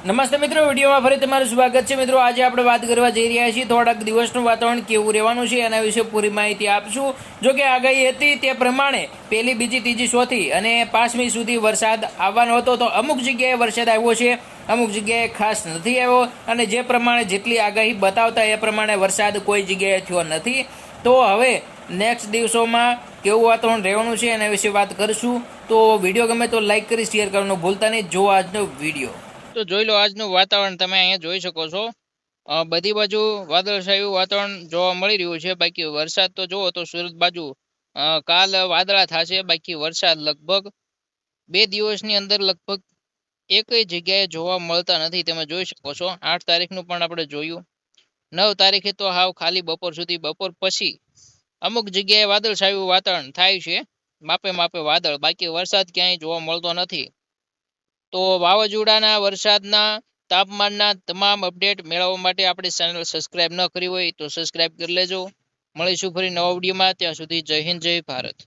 નમસ્તે મિત્રો, વિડીયોમાં ફરી તમારું સ્વાગત છે. મિત્રો, આજે આપણે વાત કરવા જઈ રહ્યા છીએ. થોડાક દિવસનું વાતાવરણ કેવું રહેવાનું છે એના વિશે પૂરી માહિતી આપશું. જો કે આગાહી હતી તે પ્રમાણે પહેલી, બીજી, ત્રીજી ચોથી અને પાંચમી સુધી વરસાદ આવવાનો હતો. તો અમુક જગ્યાએ વરસાદ આવ્યો છે, અમુક જગ્યાએ ખાસ નથી આવ્યો. અને જે પ્રમાણે જેટલી આગાહી બતાવતા એ પ્રમાણે વરસાદ કોઈ જગ્યાએ થયો નથી. તો હવે નેક્સ્ટ દિવસોમાં કેવું વાતાવરણ રહેવાનું છે એના વિશે વાત કરીશું. તો વીડિયો ગમે તો લાઇક કરી, શેર કરવાનું ભૂલતા નહીં. જો આજનો વીડિયો તો જોઈ લો આજનું વાતાવરણ તમે અહીંયા જોઈ શકો છો. બધી બાજુ વાદળછાયું વાતાવરણ જોવા મળી રહ્યું છે. બાકી વરસાદ તો જુઓ તો સુરત બાજુ કાલ વાદળા થશે, બાકી વરસાદ લગભગ બે દિવસની અંદર લગભગ એકય જગ્યાએ જોવા મળતા નથી. તમે જોઈ શકો છો. આઠ તારીખનું પણ આપણે જોયું. નવ તારીખે તો હાવ ખાલી બપોર સુધી. બપોર પછી અમુક જગ્યાએ વાદળછાયું વાતાવરણ થાય છે. માપે માપે વાદળ. બાકી વરસાદ ક્યાંય જોવા મળતો નથી. તો વાવાઝોડાના વરસાદના તાપમાનના તમામ અપડેટ મેળવવા માટે આપણી ચેનલ સબસ્ક્રાઇબ ન કરી હોય તો સબસ્ક્રાઇબ કરી લેજો. મળીશું ફરી નવા વિડીયોમાં. ત્યાં સુધી જય હિન્દ, જય ભારત.